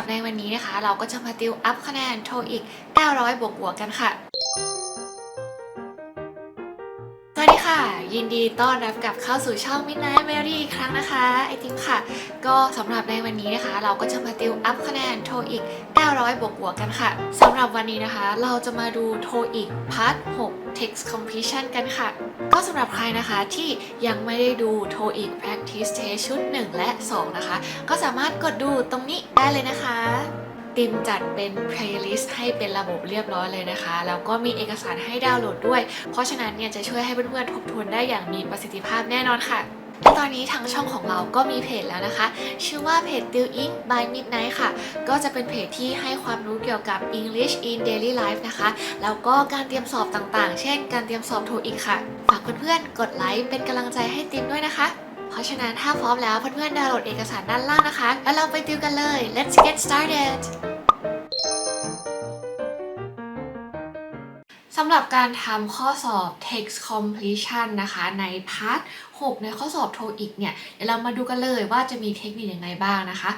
รับในวันนี้นะคะ เราก็จะมาติวอัพคะแนนโทอีก 900 บวกบวกๆกันค่ะ ยินดีต้อนรับกลับเข้าสู่ช่อง Midnight Mary อีกครั้งนะคะไอติมค่ะ ก็สำหรับในวันนี้นะคะ เราก็จะมาติวอัพคะแนนโทอีก 900 บวกบวกกันค่ะสำหรับวันนี้นะคะ เราจะมาดูโทอีกพาร์ท 6 text completion กันค่ะ ก็สำหรับใครนะคะที่ยังไม่ได้ดูโทอีก practice test ชุด 1 และ 2 นะคะ ก็สามารถกดดูตรงนี้ได้เลยนะคะ ติมจัดเป็น playlist ให้เป็นระบบเรียบร้อยเลยนะคะ แล้วก็มีเอกสารให้ดาวน์โหลดด้วย เพราะฉะนั้นเนี่ยจะช่วยให้เพื่อนๆทบทวนได้อย่างมีประสิทธิภาพแน่นอนค่ะตอนนี้ทางช่องของเราก็มีเพจแล้วนะคะ ชื่อว่าเพจ Deal Ink by Midnight ค่ะ ก็จะเป็นเพจที่ให้ความรู้เกี่ยวกับ English in Daily Life นะคะ แล้วก็การเตรียมสอบต่างๆ เช่น การเตรียมสอบโทอีกค่ะ ฝากเพื่อนๆ กดไลค์เป็นกำลังใจให้ติมด้วยนะคะ เพราะฉะนั้นถ้าพร้อมแล้วเพื่อนๆดาวน์โหลดเอกสารด้านล่างนะคะ แล้วเราไปติวกันเลย let's get started สำหรับการทำข้อสอบ text completion นะคะในพาร์ท 6 ในข้อสอบ TOEIC เนี่ยเดี๋ยวเรามาดูกันเลยว่าจะมีเทคนิคยังไงบ้างนะคะ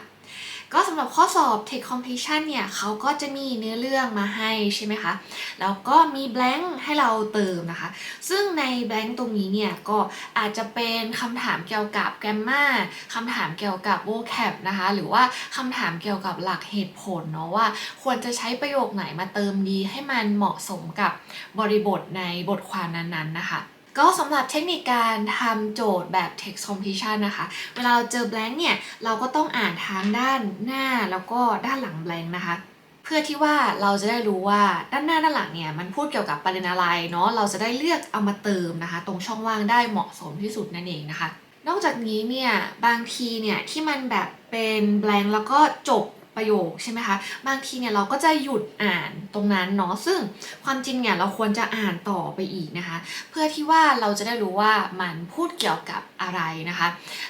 ก็สำหรับข้อสอบ text completion เนี่ยเขาก็จะมีเนื้อเรื่องมาให้ใช่ไหมคะ แล้วก็มี blank ให้เราเติมนะคะ ซึ่งใน blank ตรงนี้เนี่ยก็อาจจะเป็นคำถามเกี่ยวกับ grammar คำถามเกี่ยวกับ vocab นะคะ หรือว่าคำถามเกี่ยวกับหลักเหตุผลเนาะว่า ควรจะใช้ประโยคไหนมาเติมดีให้มันเหมาะสมกับบริบทในบทความนั้นๆนะคะ ก็สำหรับเทคนิคการทำโจทย์แบบ text completion นะคะ เวลาเราเจอ blank เนี่ย เราก็ต้องอ่านทางด้านหน้าแล้วก็ด้านหลัง blank นะคะ เพื่อที่ว่าเราจะได้รู้ว่าด้านหน้าด้านหลังเนี่ย มันพูดเกี่ยวกับประเด็นอะไรเนาะ เราจะได้เลือกเอามาเติมนะคะ ตรงช่องว่างได้เหมาะสมที่สุดนั่นเองนะคะ นอกจากนี้เนี่ย บางทีเนี่ยที่มันแบบเป็น blank แล้วก็จบ ประโยคใช่ไหมคะบางทีเนี่ยเราก็จะหยุดอ่านตรงนั้นเนาะซึ่งความจริงเนี่ยเราควรจะอ่านต่อไปอีกนะคะ เพื่อที่ว่าเราจะได้รู้ว่ามันพูดเกี่ยวกับอะไรนะคะ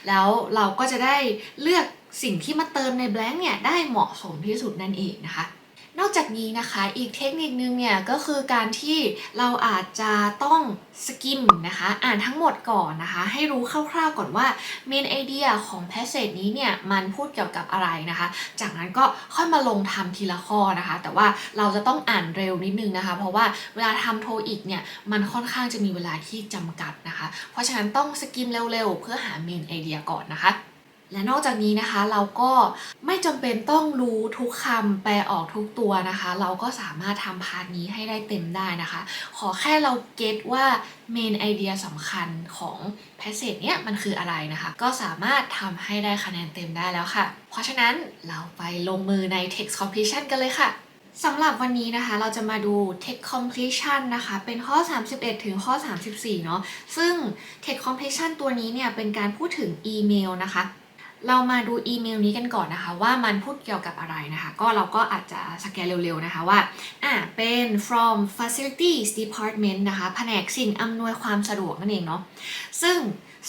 แล้วเราก็จะได้เลือกสิ่งที่มาเติมใน blank เนี่ยได้เหมาะสมที่สุดนั่นเองนะคะ นอกจากนี้นะคะอีกเทคนิคนึงเนี่ยก็คือการที่เราอาจจะต้องสกิมนะคะอ่านทั้งหมดก่อนนะคะ ให้รู้คร่าวๆก่อนว่า main idea ของ passage นี้เนี่ยมันพูดเกี่ยวกับอะไรนะคะ จากนั้นก็ค่อยมาลงทำทีละข้อนะคะ แต่ว่าเราจะต้องอ่านเร็วนิดนึงนะคะ เพราะว่าเวลาทำโทอีกเนี่ยมันค่อนข้างจะมีเวลาที่จำกัดนะคะ เพราะฉะนั้นต้องสกิมเร็วๆ เพื่อหา main idea ก่อนนะคะ และนอกจากนี้นะคะเราก็ไม่จำเป็นต้องรู้ทุกคำแปลออกทุกตัวนะคะ เราก็สามารถทำพาร์ทนี้ให้ได้เต็มได้นะคะ ขอแค่เราเก็ตว่าเมนไอเดียสำคัญของแพสเซจเนี้ยมันคืออะไรนะคะ ก็สามารถทำให้ได้คะแนนเต็มได้แล้วค่ะ เพราะฉะนั้นเราไปลงมือใน text completion กันเลยค่ะสำหรับวันนี้นะคะเราจะมาดู text completion นะคะ เป็นข้อ 31 ถึงข้อ 34 เนาะซึ่ง text completion ตัวนี้เนี่ยเป็นการพูดถึงอีเมลนะคะ เรามาดูอีเมลนี้กันก่อนนะคะ ว่ามันพูดเกี่ยวกับอะไรนะคะ ก็เราก็อาจจะสแกนเร็วๆนะคะว่าอ่าเป็น from facilities department นะคะแผนกสิ่งอำนวยความสะดวกนั่นเองเนาะซึ่ง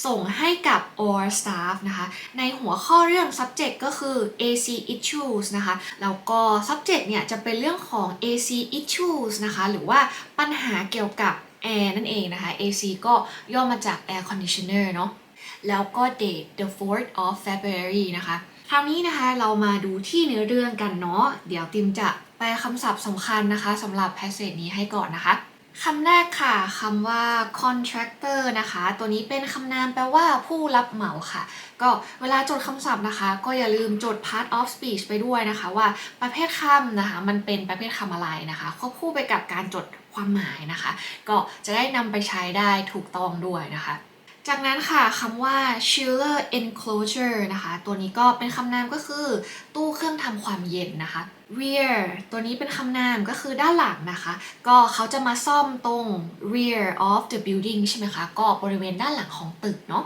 ส่งให้กับ or staff นะคะ ในหัวข้อเรื่อง subject ก็คือ AC issues นะคะ แล้วก็ subject เนี่ยจะเป็นเรื่องของ AC issues นะคะ หรือว่าปัญหาเกี่ยวกับ air นั่นเองนะคะ AC ก็ย่อมาจาก air conditioner เนาะ แล้วก็ date the 4th of February นะคะคราวนี้นะคะเรามาดูที่เนื้อเรื่องกันเนาะเดี๋ยวติมจะแปลคำศัพท์สำคัญนะคะสำหรับ passage นี้ให้ก่อนนะคะคำแรกค่ะคำว่า contractor นะคะ ตัวนี้เป็นคำนามแปลว่าผู้รับเหมาค่ะ ก็เวลาจดคำศัพท์นะคะ ก็อย่าลืมจด part of speech ไปด้วยนะคะ ว่าประเภทคำนะคะ มันเป็นประเภทคำอะไรนะคะควบคู่ไปกับการจดความหมายนะคะ ก็จะได้นำไปใช้ได้ถูกต้องด้วยนะคะ จากนั้นค่ะคำว่า chiller enclosure นะคะ ตัวนี้ก็เป็นคำนามก็คือ ตู้เครื่องทำความเย็นนะคะ rear ตัวนี้เป็นคำนามก็คือด้านหลังนะคะ ก็เขาจะมาซ่อมตรง rear of the building ใช่ไหมคะ ก็บริเวณด้านหลังของตึกเนาะ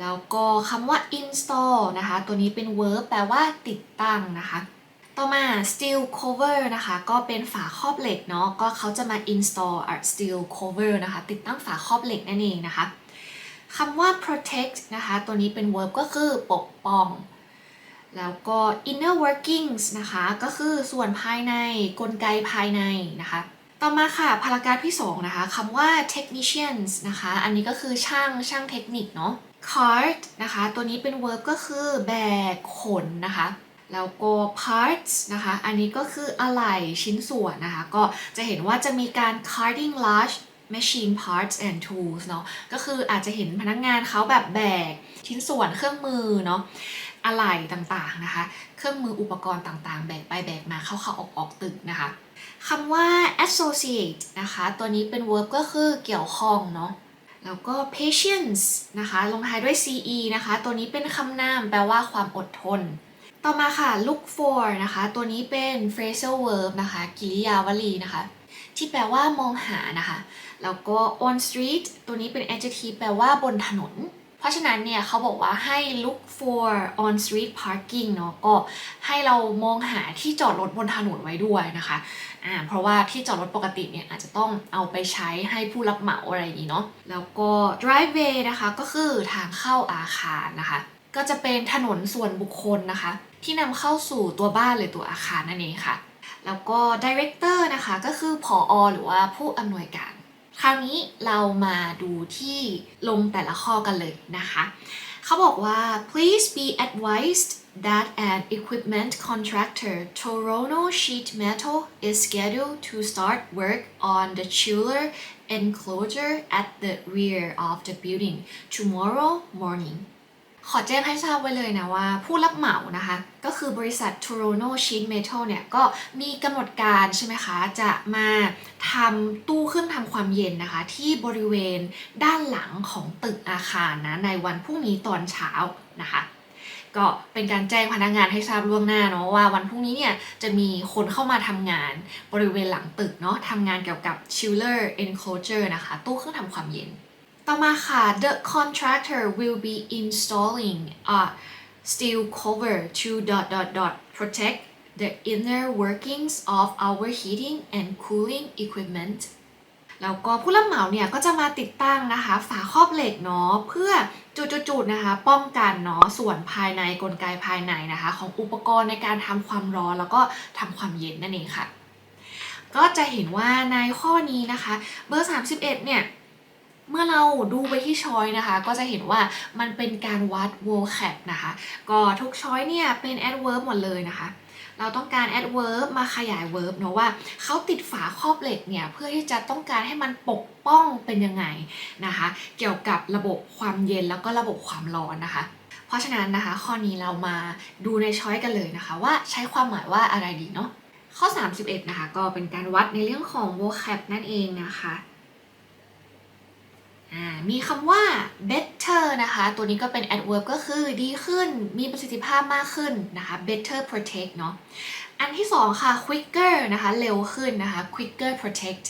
แล้วก็คำว่า install นะคะ ตัวนี้เป็น verb แปลว่าติดตั้งนะคะ ต่อมา steel cover นะคะ ก็เป็นฝาครอบเหล็กเนาะก็เขาจะมา install a steel cover นะคะ ติดตั้งฝาครอบเหล็กนั่นเองนะคะ คำว่า protect นะคะ ตัวนี้เป็น verb ก็คือปกป้อง แล้วก็ inner workings นะคะ ก็คือส่วนภายในกลไกภายในนะคะ ต่อมาค่ะพารากราฟที่ 2 นะคะคำว่า technicians นะคะ อันนี้ก็คือช่างช่างเทคนิคเนาะ cart นะคะ ตัวนี้เป็น verb ก็คือแบกขนนะคะ แล้วก็ parts นะคะ อันนี้ก็คืออะไหล่ชิ้นส่วนนะคะ ก็จะเห็นว่าจะมีการ carting large machine parts and tools เนาะก็คืออาจจะเห็นพนักงานเขาแบบแบก ชิ้นส่วนเครื่องมือเนาะอะไหล่ต่างๆนะคะ เครื่องมืออุปกรณ์ต่างๆ แบกไปแบกมาเข้าๆออกๆตึกนะคะคำว่า associate นะคะ ตัวนี้เป็น verb ก็คือเกี่ยวข้องเนาะแล้วก็ patience นะคะ ลงท้ายด้วย ce นะคะ ตัวนี้เป็นคำนามแปลว่าความอดทน ต่อมาค่ะ look for นะคะ ตัวนี้เป็น phrasal verb นะคะ กิริยาวลีนะคะ ที่แปลว่ามองหานะคะ แล้วก็ on street ตัวนี้เป็น adjective แปลว่าบนถนน เพราะฉะนั้นเนี่ยเขาบอกว่าให้ look for on street parking เนาะก็ให้เรามองหาที่จอดรถบนถนนไว้ด้วยนะคะอ่าเพราะว่าที่จอดรถปกติเนี่ยอาจจะต้องเอาไปใช้ให้ผู้รับเหมาอะไรอย่างนี้เนาะแล้วก็ driveway นะคะก็คือทางเข้าอาคารนะคะก็จะเป็นถนนส่วนบุคคลนะคะ ที่นำเข้าสู่ตัวบ้านหรือตัวอาคารนั่นเองค่ะ แล้วก็ director นะคะก็คือผออหรือว่าผู้อำนวยการ คราวนี้เรามาดูที่ลงแต่ละข้อกันเลยนะคะเขาบอกว่า please be advised that an equipment contractor Toronto Sheet Metal is scheduled to start work on the chiller enclosure at the rear of the building tomorrow morning ขอแจ้งให้ทราบไว้เลยนะว่า ผู้รับเหมานะคะ ก็คือบริษัท Toronto Sheet Metal เนี่ย ก็มีกำหนดการใช่ไหมคะ จะมาทำตู้เครื่องทำความเย็นนะคะ ที่บริเวณด้านหลังของตึกอาคารนะ ในวันพรุ่งนี้ตอนเช้านะคะก็เป็นการแจ้งพนักงานให้ทราบล่วงหน้าเนาะว่าวันพรุ่งนี้เนี่ยจะมีคนเข้ามาทำงานบริเวณหลังตึกเนาะทำงานเกี่ยวกับ chiller enclosure นะคะ ตู้เครื่องทำความเย็น ต่อมาค่ะ the contractor will be installing a steel cover to dot dot dot protect the inner workings of our heating and cooling equipment แล้วก็ผู้รับเหมาเนี่ยก็จะมาติดตั้งนะคะ ฝาครอบเหล็กเนาะเพื่อจุดๆนะคะ ป้องกันเนาะส่วนภายในกลไกภายในนะคะ ของอุปกรณ์ในการทำความร้อนแล้วก็ทำความเย็นนั่นเองค่ะ ก็จะเห็นว่าในข้อนี้นะคะ เบอร์ 31 เนี่ย เมื่อเราดูไปที่ช้อยนะคะ ก็จะเห็นว่ามันเป็นการวัด vocab นะคะ ก็ทุกช้อยเนี่ยเป็น adverb หมดเลยนะคะ เราต้องการ adverb มาขยาย verb เนอะว่าเขาติดฝาครอบเหล็กเนี่ย เพื่อที่จะต้องการให้มันปกป้องเป็นยังไงนะคะ เกี่ยวกับระบบความเย็นแล้วก็ระบบความร้อนนะคะ เพราะฉะนั้นนะคะ ข้อนี้เรามาดูในช้อยกันเลยนะคะ ว่าใช้ความหมายว่าอะไรดีเนาะข้อ 31 นะคะ ก็เป็นการวัดในเรื่องของ vocab นั่นเองนะคะ มีคำว่า better นะคะ ตัวนี้ก็เป็น adverb ก็คือดีขึ้น มีประสิทธิภาพมากขึ้นนะคะ better protect เนาะ อันที่สองค่ะ quicker นะคะ เร็วขึ้นนะคะ quicker protect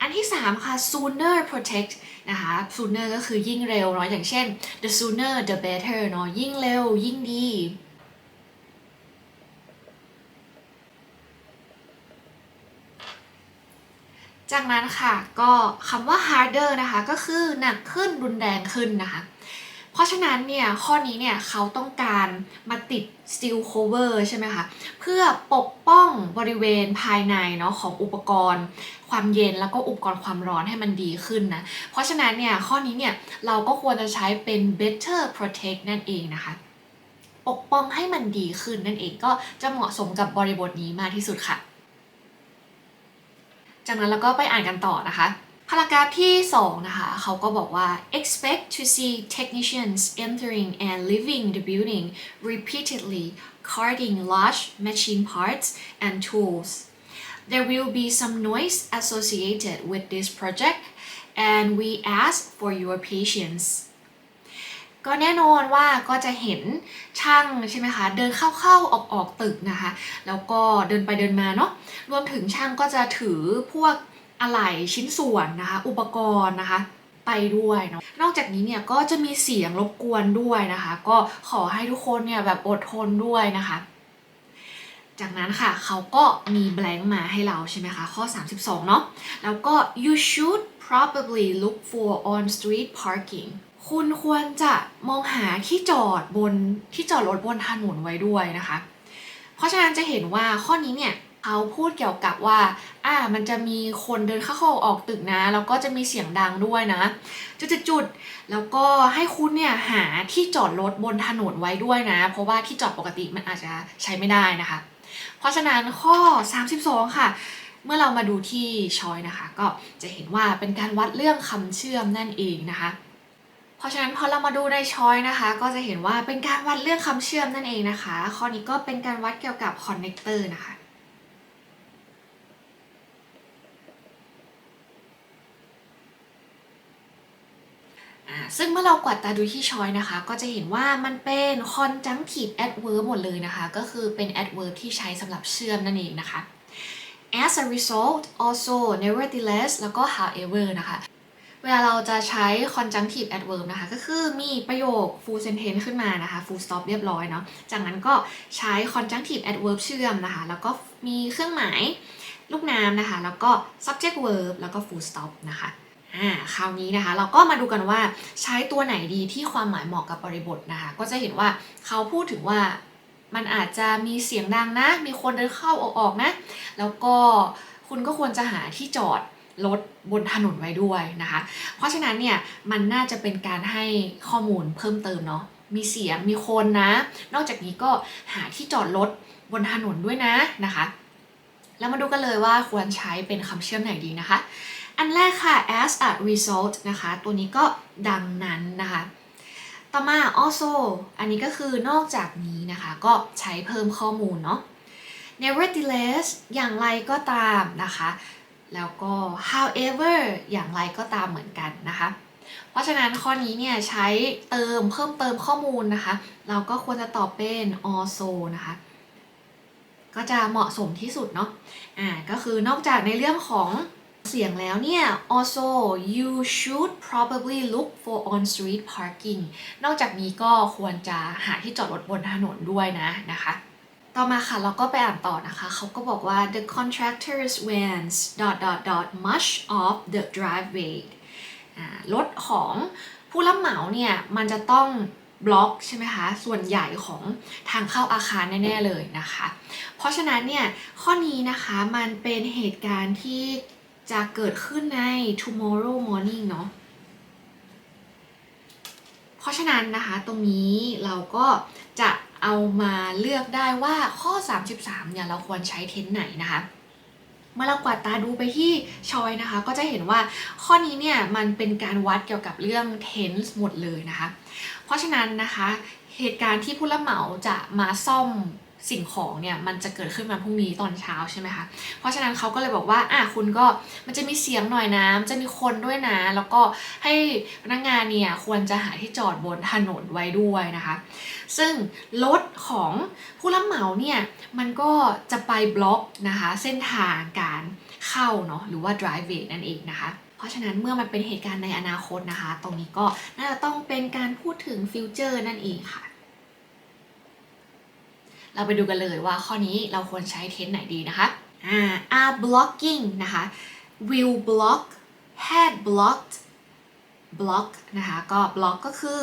อันที่สามค่ะ sooner protect นะคะ sooner ก็คือยิ่งเร็วเนาะ อย่างเช่น the sooner the better เนาะ ยิ่งเร็วยิ่งดี จากนั้นค่ะก็คำว่า harder นะคะก็คือหนักขึ้นรุนแรงขึ้นนะคะ เพราะฉะนั้นเนี่ยข้อนี้เนี่ยเขาต้องการมาติด steel cover ใช่ไหมคะเพื่อปกป้องบริเวณภายในเนาะของอุปกรณ์ ความเย็นแล้วก็อุปกรณ์ความร้อนให้มันดีขึ้นนะเพราะฉะนั้นเนี่ยข้อนี้เนี่ยเราก็ควรจะใช้เป็น better protect นั่นเองนะคะ ปกป้องให้มันดีขึ้นนั่นเองก็จะเหมาะสมกับบริบทนี้มากที่สุดค่ะ จากนั้นเราก็ไปอ่านกันต่อนะคะพารากราฟที่ 2 นะคะ เขาก็บอกว่า expect to see technicians entering and leaving the building repeatedly carting large machine parts and tools there will be some noise associated with this project and we ask for your patience ก็แน่นอนว่าก็จะเห็นช่างใช่ไหมคะเดินเข้าๆออกๆตึกนะคะ แล้วก็เดินไปเดินมาเนาะรวมถึงช่างก็จะถือพวกอะไหล่ชิ้นส่วนนะคะ อุปกรณ์นะคะไปด้วยเนาะ นอกจากนี้เนี่ยก็จะมีเสียงรบกวนด้วยนะคะ ก็ขอให้ทุกคนเนี่ยแบบอดทนด้วยนะคะ จากนั้นค่ะเขาก็มี blank มาให้เราใช่ไหมคะ ข้อ 32 เนาะ แล้วก็ you should probably look for on street parking คุณควรจะมองหาที่จอดบนที่จอดรถบนถนนไว้ด้วยนะคะ เพราะฉะนั้นจะเห็นว่าข้อนี้เนี่ยเขาพูดเกี่ยวกับว่า อ่า มันจะมีคนเดินเข้าข้ออกตึกนะ แล้วก็จะมีเสียงดังด้วยนะ จุดๆๆแล้วก็ให้คุณเนี่ยหาที่จอดรถบนถนนไว้ด้วยนะ เพราะว่าที่จอดปกติมันอาจจะใช้ไม่ได้นะคะ เพราะฉะนั้นข้อ 32 ค่ะ เมื่อเรามาดูที่ชอยนะคะ ก็จะเห็นว่าเป็นการวัดเรื่องคำเชื่อมนั่นเองนะคะ ราะฉะนั้นพอเรามาดูในช้อยนะคะ ก็จะเห็นว่าเป็นการวัดเรื่องคำเชื่อมนั่นเองนะคะ ข้อนี้ก็เป็นการวัดเกี่ยวกับคอนเนคเตอร์นะคะซึ่งเมื่อเรากวาดตาดูที่ช้อยนะคะ ก็จะเห็นว่ามันเป็น conjunctive adverb หมดเลยนะคะ ก็คือเป็น adverb ที่ใช้สำหรับเชื่อมนั่นเองนะคะ as a result also nevertheless แล้วก็ however นะคะ เวลาเราจะใช้ conjunctive adverb นะคะ ก็คือมีประโยค full sentence ขึ้นมานะคะ full stop เรียบร้อยเนาะ จากนั้นก็ใช้ conjunctive adverb เชื่อมนะคะ แล้วก็มีเครื่องหมายลูกน้ำนะคะ แล้วก็ subject verb แล้วก็ full stop นะคะอ่าคราวนี้นะคะ เราก็มาดูกันว่าใช้ตัวไหนดีที่ความหมายเหมาะกับบริบทนะคะ ก็จะเห็นว่าเขาพูดถึงว่ามันอาจจะมีเสียงดังนะ มีคนเดินเข้าออกๆนะ แล้วก็คุณก็ควรจะหาที่จอด รถบนถนนไว้ด้วยนะคะ เพราะฉะนั้นเนี่ยมันน่าจะเป็นการให้ข้อมูลเพิ่มเติมเนาะมีเสียงมีคนนะ นอกจากนี้ก็หาที่จอดรถบนถนนด้วยนะนะคะ แล้วมาดูกันเลยว่าควรใช้เป็นคำเชื่อมไหนดีนะคะ อันแรกค่ะ as a result นะคะ ตัวนี้ก็ดังนั้นนะคะ ต่อมา also อันนี้ก็คือนอกจากนี้นะคะ ก็ใช้เพิ่มข้อมูลเนาะ nevertheless อย่างไรก็ตามนะคะ แล้วก็ however อย่างไรก็ตามเหมือนกันนะคะ เพราะฉะนั้นข้อนี้เนี่ยใช้เติมเพิ่มเติมข้อมูลนะคะ เราก็ควรจะตอบเป็น also นะคะ ก็จะเหมาะสมที่สุดเนาะ อ่า ก็คือนอกจากในเรื่องของเสียงแล้วเนี่ย also you should probably look for on-street parking นอกจากนี้ก็ควรจะหาที่จอดรถบนถนนด้วยนะนะคะ ต่อมาค่ะเราก็ไปอ่านต่อนะคะเขาก็บอกว่า the contractors vans dot dot dot much of the driveway รถของผู้รับเหมาเนี่ย มันจะต้องบล็อกใช่ไหมคะ ส่วนใหญ่ของทางเข้าอาคารแน่ ๆ เลยนะคะ เพราะฉะนั้นเนี่ย ข้อนี้นะคะมันเป็นเหตุการณ์ที่จะเกิดขึ้นใน tomorrow morning เนาะเพราะฉะนั้นนะคะ ตรงนี้เราก็จะ เอามาเลือกได้ว่าข้อ 33 เนี่ยเราควรใช้เทนไหนนะคะเมื่อเรากวาดตาดูไปที่ชอยนะคะ ก็จะเห็นว่าข้อนี้เนี่ยมันเป็นการวัดเกี่ยวกับเรื่อง tense หมดเลยนะคะ เพราะฉะนั้นนะคะเหตุการณ์ที่ผู้รับเหมาจะมาซ่อม สิ่งของเนี่ยมันจะเกิดขึ้นมาพรุ่งนี้ตอนเช้าใช่ไหมคะเพราะฉะนั้นเขาก็เลยบอกว่าอะคุณก็มันจะมีเสียงหน่อยนะมันจะมีคนด้วยนะ แล้วก็ให้พนักงานเนี่ยควรจะหาที่จอดบนถนนไว้ด้วยนะคะ ซึ่งรถของผู้รับเหมาเนี่ยมันก็จะไปบล็อกนะคะเส้นทางการเข้าเนาะหรือว่า driveway นั่นเองนะคะเพราะฉะนั้นเมื่อมันเป็นเหตุการณ์ในอนาคตนะคะ ตรงนี้ก็น่าจะต้องเป็นการพูดถึงฟิวเจอร์นั่นเองค่ะ เราไปดูกันเลยว่าข้อนี้เราควรใช้เทนไหนดีนะคะอ่า are blocking นะคะ will block had blocked block นะคะก็ block ก็คือ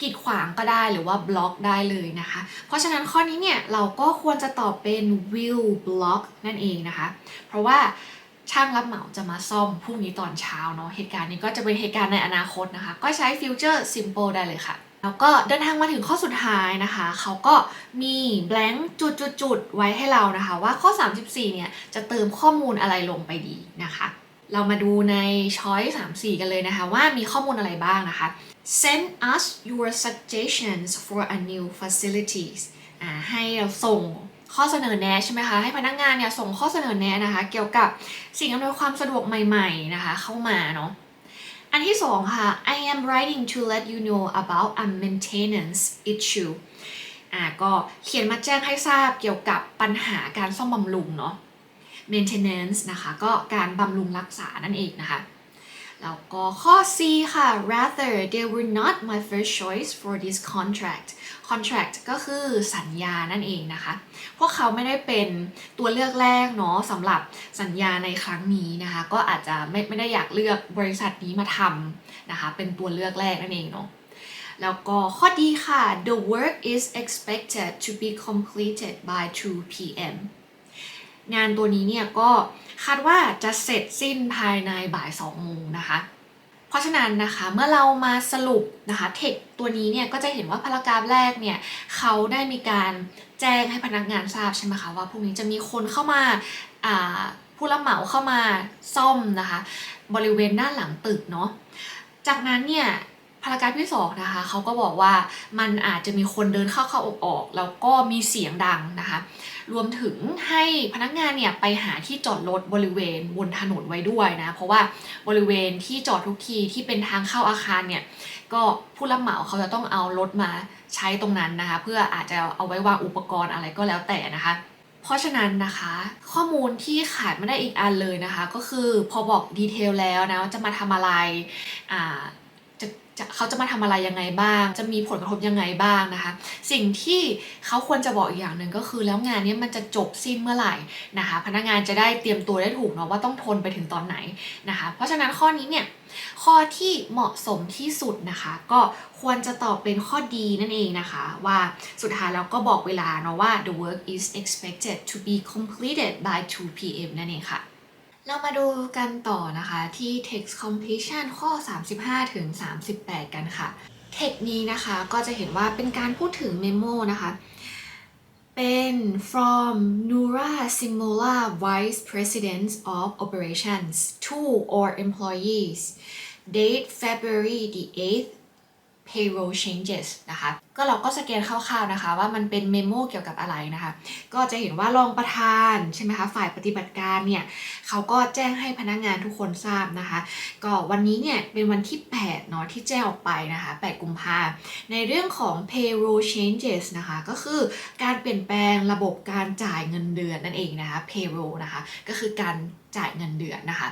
กีดขวางก็ได้หรือว่า block ได้เลยนะคะ เพราะฉะนั้นข้อนี้เนี่ยเราก็ควรจะตอบเป็น will block นั่นเองนะคะ เพราะว่าช่างรับเหมาจะมาซ่อมพรุ่งนี้ตอนเช้าเนาะเหตุการณ์นี้ก็จะเป็นเหตุการณ์ในอนาคตนะคะ ก็ใช้ future simple ได้เลยค่ะ แล้วก็เดินทางมาถึงข้อสุดท้ายนะคะ เขาก็มี blank จุดๆๆไว้ให้เรานะคะ ว่าข้อ 34 เนี่ย จะเติมข้อมูลอะไรลงไปดีนะคะ เรามาดูในช้อย3 4 กันเลยนะคะ ว่ามีข้อมูลอะไรบ้างนะคะ send us your suggestions for a new facilities อ่าให้เราส่งข้อเสนอแนะใช่ไหมคะ ให้พนักงานเนี่ยส่งข้อเสนอแนะนะคะ เกี่ยวกับสิ่งอำนวยความสะดวกใหม่ ๆนะคะ เข้ามาเนาะ อันที่สองค่ะ I am writing to let you know about a maintenance issue อ่าก็เขียนมาแจ้งให้ทราบเกี่ยวกับปัญหาการซ่อมบำรุงเนาะ maintenance นะคะ ก็การบำรุงรักษานั่นเองนะคะแล้วก็ข้อ C ค่ะ rather they were not my first choice for this contract contract ก็คือสัญญานั่นเองนะคะ พวกเขาไม่ได้เป็นตัวเลือกแรกเนาะสำหรับสัญญาในครั้งนี้นะคะ ก็อาจจะไม่ไม่ได้อยากเลือกบริษัทนี้มาทำนะคะ เป็นตัวเลือกแรกนั่นเองเนาะแล้วก็ข้อดีค่ะ the work is expected to be completed by 2 p.m. งานตัวนี้เนี่ยก็คาดว่าจะเสร็จสิ้นภายในบ่าย 2 โมงนะคะ ราะฉะนั้นนะคะเมื่อเรามาสรุปนะคะเทคตัวนี้เนี่ยก็จะเห็นว่าพารากราฟแรกเนี่ยเขาได้มีการแจ้งให้พนักงานทราบใช่ไหมคะว่าพรุ่งนี้จะมีคนเข้ามาผู้รับเหมาเข้ามาซ่อมนะคะบริเวณด้านหลังตึกเนาะจากนั้นเนี่ยพารากราฟที่สองนะคะเขาก็บอกว่ามันอาจจะมีคนเดินเข้าเข้าออกออกแล้วก็มีเสียงดังนะคะ รวมถึงให้พนักงานเนี่ยไปหาที่จอดรถบริเวณบนถนนไว้ด้วยนะ เพราะว่าบริเวณที่จอดทุกทีที่เป็นทางเข้าอาคารเนี่ยก็ผู้รับเหมาเขาจะต้องเอารถมาใช้ตรงนั้นนะคะ เพื่ออาจจะเอาไว้วางอุปกรณ์อะไรก็แล้วแต่นะคะเพราะฉะนั้นนะคะ ข้อมูลที่ขาดไม่ได้อีกอันเลยนะคะ ก็คือพอบอกดีเทลแล้วนะว่าจะมาทำอะไรอ่า จะเขาจะมาทำอะไรยังไงบ้าง จะมีผลกระทบยังไงบ้างนะคะ สิ่งที่เขาควรจะบอกอีกอย่างหนึ่งก็คือ แล้วงานนี้มันจะจบสิ้นเมื่อไหร่นะคะ พนักงานจะได้เตรียมตัวได้ถูกเนาะว่าต้องทนไปถึงตอนไหนนะคะ เพราะฉะนั้นข้อนี้เนี่ยข้อที่เหมาะสมที่สุดนะคะ ก็ควรจะตอบเป็นข้อดีนั่นเองนะคะ ว่าสุดท้ายแล้วก็บอกเวลาเนาะว่า the work is expected to be completed by 2 p.m. นั่นเองค่ะ เรามาดูกันต่อนะคะที่ text completion ข้อ 35 ถึง 38 กันค่ะ เทคนี้นะคะก็จะเห็นว่าเป็นการพูดถึงเมโมนะคะ เป็น from Nura Simula Vice President of Operations to or employees date February the 8th payroll changes นะคะ ก็เราก็สแกนคร่าวๆนะคะ ว่ามันเป็นเมมโมเกี่ยวกับอะไรนะคะ ก็จะเห็นว่ารองประธานใช่ไหมคะฝ่ายปฏิบัติการเนี่ยเขาก็แจ้งให้พนักงานทุกคนทราบนะคะ ก็วันนี้เนี่ยเป็นวันที่8เนาะที่แจ้งออกไปนะคะ 8 กุมภาในเรื่องของ payroll changes นะคะ ก็คือการเปลี่ยนแปลงระบบการจ่ายเงินเดือนนั่นเองนะคะ payroll นะคะ ก็คือการจ่ายเงินเดือนนะคะ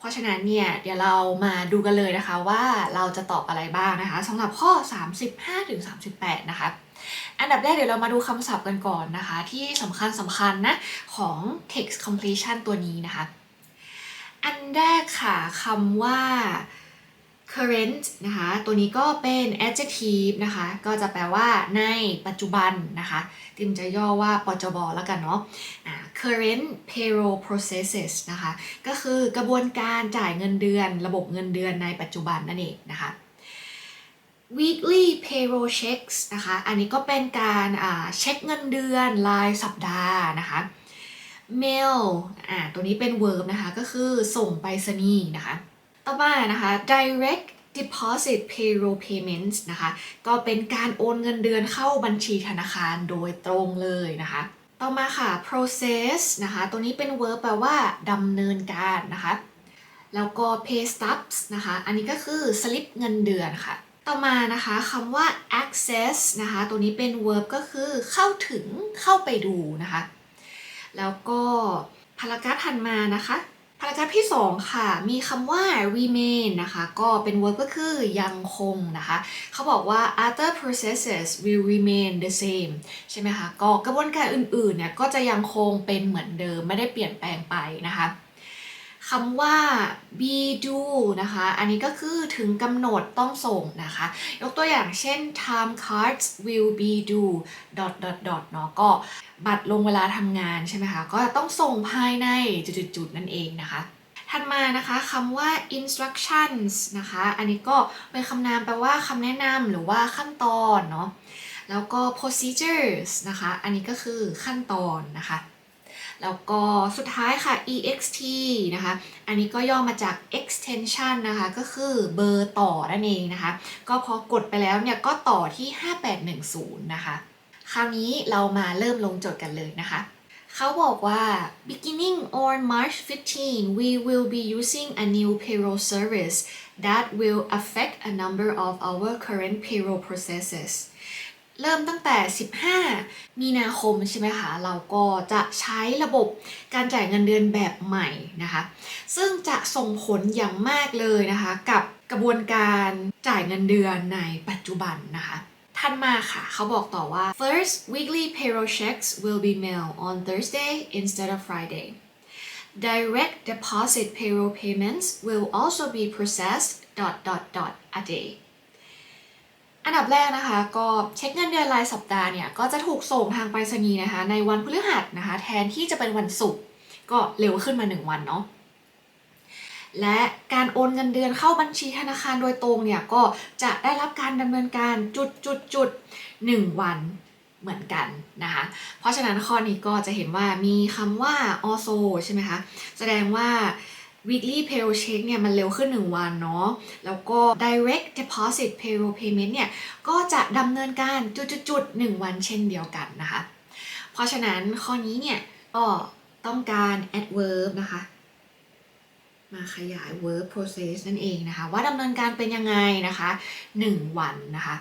เพราะฉะนั้นเนี่ยเดี๋ยวเรามาดูกันเลยนะคะว่าเราจะตอบอะไรบ้างนะคะสำหรับข้อ 35ถึง38 นะคะ อันดับแรกเดี๋ยวเรามาดูคำศัพท์กันก่อนนะคะ ที่สำคัญสำคัญนะของ text completion ตัวนี้นะคะ อันแรกค่ะคำว่า current นะคะ ตัวนี้ก็เป็น adjective นะคะ ก็จะแปลว่าในปัจจุบันนะคะ ติมจะย่อว่าปจบแล้วกันเนาะ current payroll processes นะคะ ก็คือกระบวนการจ่ายเงินเดือน ระบบเงินเดือนในปัจจุบันนั่นเองนะคะ weekly payroll checks นะคะ อันนี้ก็เป็นการอ่าเช็คเงินเดือนรายสัปดาห์นะคะ mail อ่าตัวนี้เป็น verb นะคะ ก็คือส่งไปรษณีย์นะคะ ต่อมานะคะ direct deposit payroll payments นะคะ ก็เป็นการโอนเงินเดือนเข้าบัญชีธนาคารโดยตรงเลยนะคะ ต่อมาค่ะ process นะคะ ตัวนี้เป็น verb แปลว่าดำเนินการนะคะ แล้วก็ pay stubs นะคะ อันนี้ก็คือสลิปเงินเดือนค่ะ ต่อมานะคะคำว่า access นะคะ ตัวนี้เป็น verb ก็คือเข้าถึงเข้าไปดูนะคะ แล้วก็พารากราฟถัดมานะคะ พารากราฟที่ 2 ค่ะ มีคำว่า remain นะคะ ก็เป็น verb ก็คือยังคงนะคะ เขาบอกว่า other processes will remain the same ใช่ไหมคะ ก็กระบวนการอื่นๆเนี่ยก็จะยังคงเป็นเหมือนเดิมไม่ได้เปลี่ยนแปลงไปนะคะ คำว่า be due นะคะ อันนี้ก็คือถึงกำหนดต้องส่งนะคะ ยกตัวอย่างเช่น time cards will be due dot dot dot เนาะก็บัตรลงเวลาทำงานใช่ไหมคะ ก็ต้องส่งภายในจุดๆๆนั่นเองนะคะถัดมานะคะคำว่า instructions นะคะ อันนี้ก็เป็นคำนามแปลว่าคำแนะนำหรือว่าขั้นตอนเนาะแล้วก็ procedures นะคะ อันนี้ก็คือขั้นตอนนะคะ แล้วก็สุดท้ายค่ะ ext นะคะ อันนี้ก็ย่อมาจาก extension นะคะ ก็คือเบอร์ต่อนั่นเองนะคะ ก็พอกดไปแล้วเนี่ยก็ต่อที่ 5810 นะคะ คราวนี้เรามาเริ่มลงโจทย์กันเลยนะคะเขาบอกว่า beginning on March 15 we will be using a new payroll service that will affect a number of our current payroll processes เริ่มตั้งแต่ 15 มีนาคมใช่ไหมคะ เราก็จะใช้ระบบการจ่ายเงินเดือนแบบใหม่นะคะ ซึ่งจะส่งผลอย่างมากเลยนะคะ กับกระบวนการจ่ายเงินเดือนในปัจจุบันนะคะถัดมาค่ะ เขาบอกต่อว่า first weekly payroll checks will be mailed on Thursday instead of Friday direct deposit payroll payments will also be processed dot dot dot a day อันดับแรกนะคะ ก็เช็คเงินเดือนรายสัปดาห์เนี่ย ก็จะถูกส่งทางไปรษณีย์นะคะ ในวันพฤหัสนะคะ แทนที่จะเป็นวันศุกร์ก็เร็วขึ้นมา 1 วันเนาะและการโอนเงินเดือนเข้าบัญชีธนาคารโดยตรงเนี่ย ก็จะได้รับการดำเนินการจุดจุดจุดหนึ่งวันเหมือนกันนะคะ เพราะฉะนั้นข้อนี้ก็จะเห็นว่ามีคำว่า also ใช่ไหมคะ แสดงว่า weekly payroll check เนี่ยมันเร็วขึ้น 1 วันเนาะ แล้วก็ direct deposit payroll payment เนี่ยก็จะดำเนินการจุดๆ1วันเช่นเดียวกันนะคะ เพราะฉะนั้นข้อนี้เนี่ยก็ต้องการ adverb นะคะ มาขยาย verb process นั่นเองนะคะ ว่าดำเนินการเป็นยังไงนะคะ 1 วันนะคะ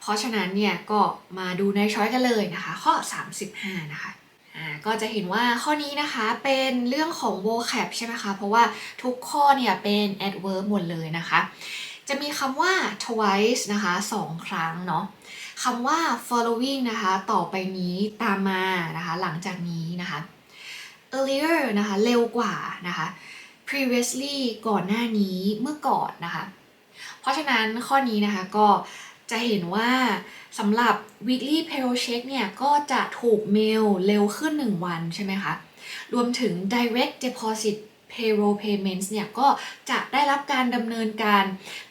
เพราะฉะนั้นเนี่ยก็มาดูในช้อยกันเลยนะคะ ข้อ 35 นะคะ ก็จะเห็นว่าข้อนี้นะคะเป็นเรื่องของ vocab ใช่ไหมคะ เพราะว่าทุกข้อเนี่ยเป็น adverb หมดเลยนะคะ จะมีคำว่า twice นะคะสองครั้งเนาะคำว่า following นะคะ ต่อไปนี้ตามมานะคะ หลังจากนี้นะคะ earlier นะคะ เร็วกว่านะคะ previously ก่อนหน้านี้เมื่อก่อนนะคะ เพราะฉะนั้นข้อนี้นะคะก็ จะเห็นว่าสำหรับ weekly payroll check เนี่ย ก็จะถูกเมลเร็วขึ้น 1 วันใช่ไหมคะ รวมถึง direct deposit payroll payments เนี่ย ก็จะได้รับการดำเนินการ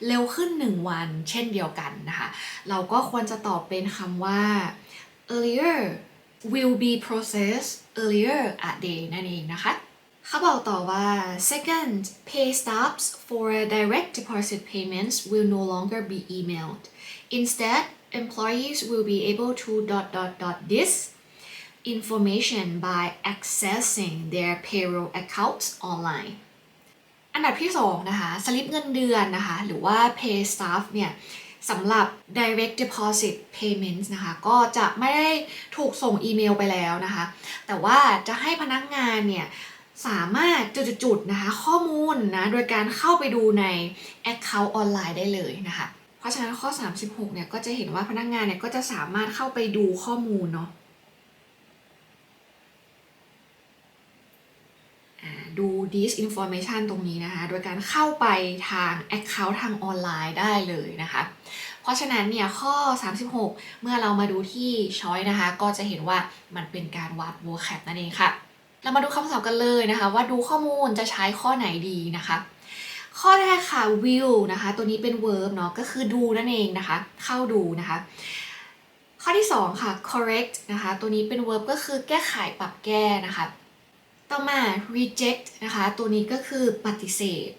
เร็วขึ้น 1 วัน เช่นเดียวกันนะคะ เราก็ควรจะตอบเป็นคำว่า earlier will be processed earlier a day นั่นเองนะคะเขาบอกต่อว่า second pay stubs for direct deposit payments will no longer be emailed instead employees will be able to dot dot dot this information by accessing their payroll accounts online อันดับที่2นะคะ สลิปเงินเดือนนะคะ หรือว่า pay stub เนี่ยสำหรับ direct deposit payments นะคะ ก็จะไม่ได้ถูกส่งอีเมลไปแล้วนะคะ แต่ว่าจะให้พนักงานเนี่ยสามารถจุดๆๆนะคะ ข้อมูลนะ โดยการเข้าไปดูใน Account ออนไลน์ได้เลยนะคะ เพราะฉะนั้นข้อ 36เนี่ยก็จะเห็นว่าพนักงานเนี่ยก็จะสามารถเข้าไปดูข้อมูลเนาะดู this information ตรงนี้นะคะ โดยการเข้าไปทาง Account ทางออนไลน์ได้เลยนะคะ เพราะฉะนั้นเนี่ยข้อ 36 เมื่อเรามาดูที่ช้อยนะคะ ก็จะเห็นว่ามันเป็นการวัด vocab นั่นเองค่ะ เรามาดูคำศัพท์กันเลยนะคะ ว่าดูข้อมูลจะใช้ข้อไหนดีนะคะ ข้อแรกค่ะ will นะคะ ตัวนี้เป็น verb เนาะก็คือดูนั่นเองนะคะ เข้าดูนะคะ ข้อที่ 2 ค่ะ correct นะคะ ตัวนี้เป็น verb ก็คือแก้ไขปรับแก้นะคะ ต่อมา reject นะคะ ตัวนี้ก็คือปฏิเสธ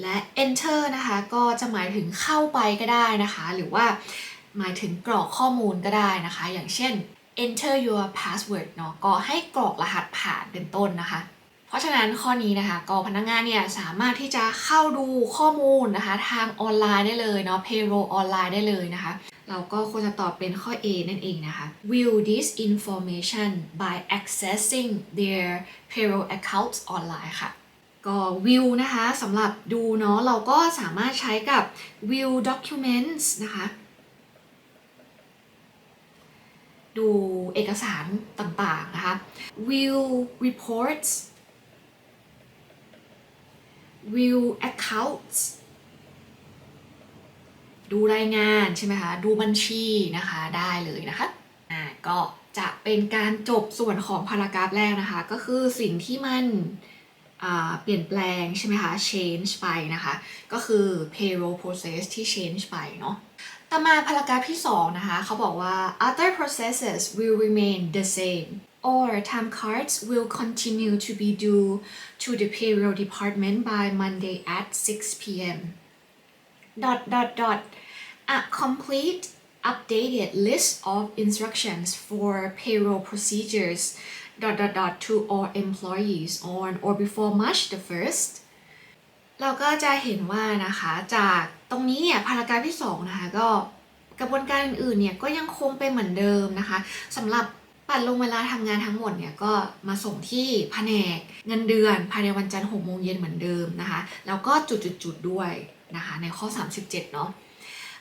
และ enter นะคะก็จะหมายถึงเข้าไปก็ได้นะคะ หรือว่าหมายถึงกรอกข้อมูลก็ได้นะคะ อย่างเช่น enter your password เนาะก็ให้กรอกรหัสผ่านเป็นต้นนะคะ ราะฉะนั้นข้อนี้นะคะก็พนักงานเนี่ยสามารถที่จะเข้าดูข้อมูลนะคะ ทางออนไลน์ได้เลยเนาะ payroll ออนไลน์ได้เลยนะคะ เราก็ควรจะตอบเป็นข้อ A นั่นเองนะคะ will this information by accessing their payroll accounts online ค่ะก็ will นะคะสำหรับดูเนาะเราก็สามารถใช้กับ will documents นะคะ ดูเอกสารต่างๆนะคะ will reports will accounts ดูรายงานใช่ไหมคะ ดูบัญชีนะคะได้เลยนะคะอ่าก็จะเป็นการจบส่วนของพารากราฟแรกนะคะ ก็คือสิ่งที่มันเปลี่ยนแปลงใช่ไหมคะ change ไปนะคะ ก็คือ payroll process ที่ change ไปเนาะต่อมาพารากราฟที่ 2 นะคะ เขาบอกว่า other processes will remain the same or time cards will continue to be due to the payroll department by Monday at 6 p.m. dot dot dot a complete updated list of instructions for payroll procedures dot dot dot to all employees on or before March the 1st เราก็จะเห็นว่านะคะจากตรงนี้เนี่ยพารากราฟที่ 2 นะคะก็กระบวนการอื่นๆเนี่ยก็ยังคงเป็นเหมือนเดิมนะคะสำหรับ ปัดลงเวลาทำงานทั้งหมดเนี่ยก็มาส่งที่แผนกเงินเดือนภายในวันจันทร์6โมงเย็นเหมือนเดิมนะคะแล้วก็จุดๆๆด้วยนะคะในข้อ 37 เนาะ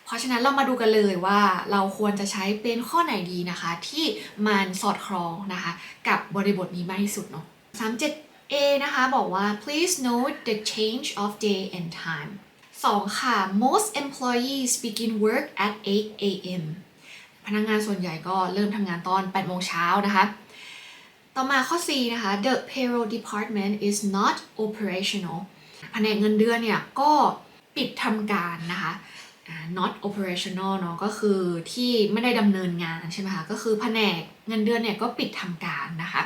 เพราะฉะนั้นเรามาดูกันเลยว่าเราควรจะใช้เป็นข้อไหนดีนะคะ ที่มันสอดคล้องนะคะ กับบริบทนี้มากที่สุดเนาะ 37A นะคะ บอกว่า please note the change of day and time 2 ค่ะ most employees begin work at 8 a.m. พนักงานส่วนใหญ่ก็เริ่มทำงานตอน 8 โมงเช้านะคะ ต่อมาข้อ C นะคะ the payroll department is not operational แผนกเงินเดือนเนี่ยก็ปิดทำการนะคะ not operational เนาะก็คือที่ไม่ได้ดำเนินงานใช่ไหมคะก็คือแผนกเงินเดือนเนี่ยก็ปิดทำการนะคะ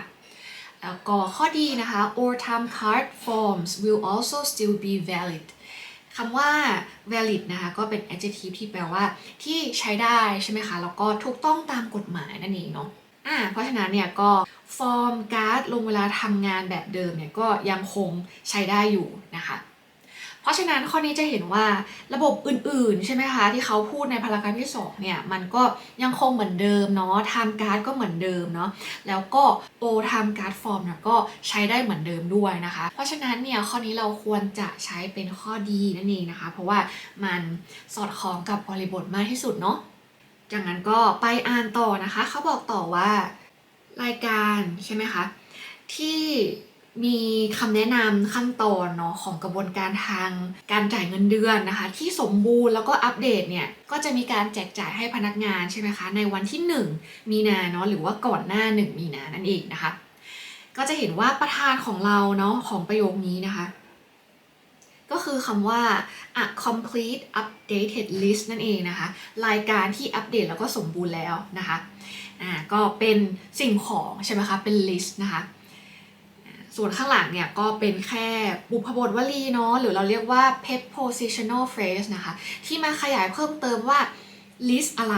แล้วก็ข้อดีนะคะ all time card forms will also still be valid คำว่า valid นะคะก็เป็น adjective ที่แปลว่าที่ใช้ได้ใช่ไหมคะ แล้วก็ถูกต้องตามกฎหมายนั่นเองเนาะอ่าเพราะฉะนั้นเนี่ยก็ฟอร์มการ์ดลงเวลาทำงานแบบเดิมเนี่ยก็ยังคงใช้ได้อยู่นะคะ ราะฉะนั้นข้อนี้จะเห็นว่าระบบอื่นๆ ใช่ไหมคะที่เขาพูดในพารากราฟที่2เนี่ยมันก็ยังคงเหมือนเดิมเนาะ time card ก็เหมือนเดิมเนาะแล้วก็ o time card form เนี่ยก็ใช้ได้เหมือนเดิมด้วยนะคะ เพราะฉะนั้นเนี่ยข้อนี้เราควรจะใช้เป็นข้อดีนั่นเองนะคะ เพราะว่ามันสอดคล้องกับบริบทมากที่สุดเนาะจากนั้นก็ไปอ่านต่อนะคะเขาบอกต่อว่ารายการใช่ไหมคะที่ มีคำแนะนำขั้นตอนเนาะของกระบวนการทางการจ่ายเงินเดือนนะคะ ที่สมบูรณ์แล้วก็อัปเดตเนี่ยก็จะมีการแจกจ่ายให้พนักงานใช่ไหมคะในวันที่ 1 มีนาเนาะหรือว่าก่อนหน้า 1 มีนานั่นเองนะคะ ก็จะเห็นว่าประธานของเราเนาะของประโยคนี้นะคะ ก็คือคำว่า a complete updated list นั่นเองนะคะ รายการที่อัปเดตแล้วก็สมบูรณ์แล้วนะคะอ่าก็เป็นสิ่งของใช่ไหมคะเป็น list นะคะ ส่วนข้างหลังเนี่ยก็เป็นแค่บุพบทวลีเนาะหรือเราเรียกว่า prepositional phrase นะคะ ที่มาขยายเพิ่มเติมว่า list อะไร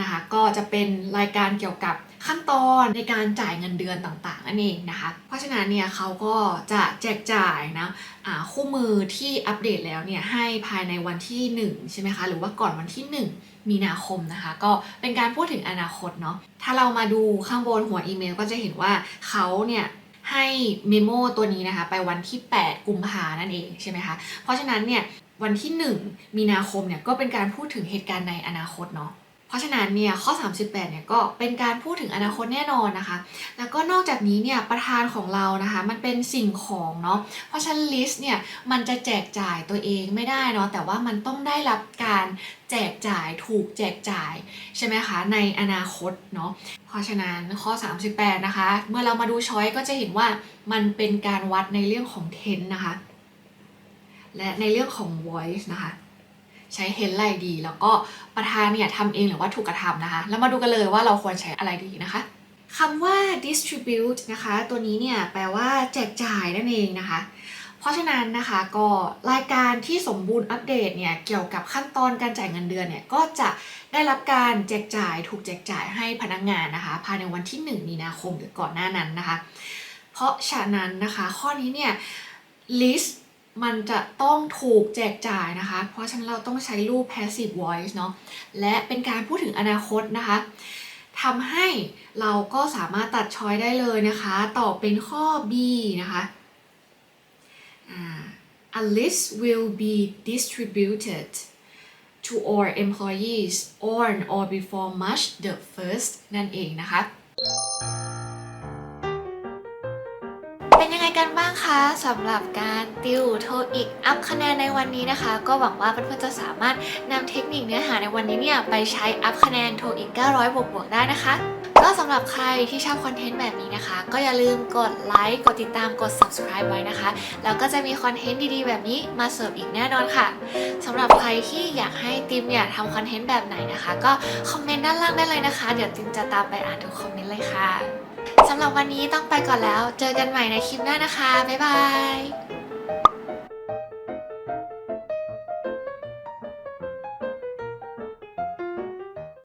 นะคะ ก็จะเป็นรายการเกี่ยวกับขั้นตอนในการจ่ายเงินเดือนต่างๆนั่นเองนะคะ เพราะฉะนั้นเนี่ยเขาก็จะแจกจ่ายนะอ่าคู่มือที่อัปเดตแล้วเนี่ยให้ภายในวันที่ 1 ใช่ไหมคะ หรือว่าก่อนวันที่ 1 มีนาคมนะคะ ก็เป็นการพูดถึงอนาคตเนาะถ้าเรามาดูข้างบนหัวอีเมลก็จะเห็นว่าเขาเนี่ย ให้เมโมตัวนี้นะคะไปวันที่ 8 กุมภานั่นเองใช่ไหมคะ เพราะฉะนั้นเนี่ยวันที่ 1 มีนาคมเนี่ยก็เป็นการพูดถึงเหตุการณ์ในอนาคตเนาะ ราะฉะนั้นเนี่ยข้อ 38เนี่ยก็เป็นการพูดถึงอนาคตแน่นอนนะคะ แล้วก็นอกจากนี้เนี่ยประธานของเรานะคะ มันเป็นสิ่งของเนาะเพราะฉะนั้นลิสต์เนี่ยมันจะแจกจ่ายตัวเองไม่ได้เนาะแต่ว่ามันต้องได้รับการแจกจ่ายถูกแจกจ่ายใช่ไหมคะในอนาคตเนาะเพราะฉะนั้นข้อ 38 นะคะ เมื่อเรามาดูช้อยก็จะเห็นว่ามันเป็นการวัดในเรื่องของ tense นะคะและในเรื่องของ voice นะคะ ใช้ tense อะไรดี แล้วก็ประธานเนี่ยทำเองหรือว่าถูกกระทำนะคะ แล้วมาดูกันเลยว่าเราควรใช้อะไรดีนะคะคำว่า distribute นะคะ ตัวนี้เนี่ยแปลว่าแจกจ่ายนั่นเองนะคะ เพราะฉะนั้นนะคะก็รายการที่สมบูรณ์อัปเดตเนี่ยเกี่ยวกับขั้นตอนการจ่ายเงินเดือนเนี่ยก็จะได้รับการแจกจ่ายถูกแจกจ่ายให้พนักงานนะคะ ภายในวันที่ 1 มีนาคมหรือก่อนหน้านั้นนะคะ เพราะฉะนั้นนะคะข้อนี้เนี่ย list มันจะต้องถูกแจกจ่ายนะคะ เพราะฉะนั้นเราต้องใช้รูป passive voice เนาะ และเป็นการพูดถึงอนาคตนะคะทำให้เราก็สามารถตัดช้อยได้เลยนะคะต่อเป็นข้อ B นะคะ a list will be distributed to all employees on or before March the 1st นั่นเองนะคะ กันบ้างคะสำหรับการติวโทอีกอัพคะแนนในวันนี้นะคะ ก็หวังว่าเพื่อนๆจะสามารถนำเทคนิคเนื้อหาในวันนี้เนี่ยไปใช้อัพคะแนนโทอีก 900 บวกๆได้นะคะก็สำหรับใครที่ชอบคอนเทนต์แบบนี้นะคะ ก็อย่าลืมกดไลค์กดติดตามกด subscribe ไว้นะคะ แล้วก็จะมีคอนเทนต์ดีๆ แบบนี้มาเสิร์ฟอีกแน่นอนค่ะสำหรับใครที่อยากให้ติมเนี่ยทำคอนเทนต์แบบไหนนะคะ ก็คอมเมนต์ด้านล่างได้เลยนะคะ เดี๋ยวติมจะตามไปอ่านทุกคอมเมนต์เลยค่ะ สำหรับวันนี้ต้องไปก่อนแล้ว เจอกันใหม่ในคลิปหน้านะคะ บ๊ายบาย